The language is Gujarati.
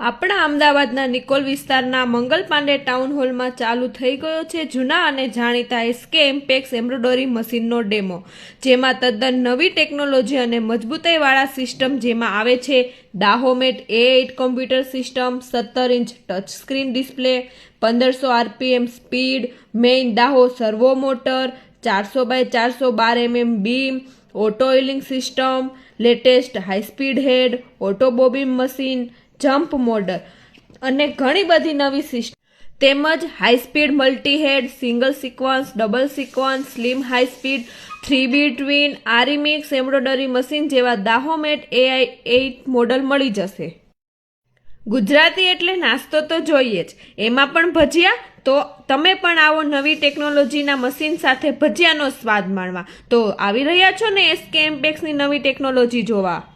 આપણા અમદાવાદના નિકોલ વિસ્તારના મંગલ પાંડે ટાઉન હોલમાં ચાલુ થઈ ગયો છે જૂના અને જાણીતા એસકે એમ્પેક્સ એમ્બ્રોડરી મશીનનો ડેમો જેમાં તદ્દન નવી ટેકનોલોજી અને મજબૂતાઈવાળા સિસ્ટમ જેમાં આવે છે ડાહોમેટ એ એઇટ કોમ્પ્યુટર સિસ્ટમ સત્તર ઇંચ ટચ સ્ક્રીન ડિસ્પ્લે પંદરસો RPM speed main ડાહો servo motor ચારસો બાય ચારસો બાર MM beam auto oiling system latest high speed head auto bobbing machine jump motor અને ઘણી બધી નવી સિસ્ટમ તેમજ high speed multi head single sequence double sequence slim high speed three B twin આરીમિક્સ embroidery machine જેવા દાહોમેટ એઆઈ એઇટ મોડલ મળી જશે. ગુજરાતી એટલે નાસ્તો તો જોઈએ જ. એમાં પણ ભજીયા? તો તમે પણ આવો નવી ટેકનોલોજીના મશીન સાથે ભજીયાનો સ્વાદ માણવા. તો આવી રહ્યા છો ને એસકે એમ્પેક્સની નવી ટેકનોલોજી જોવા?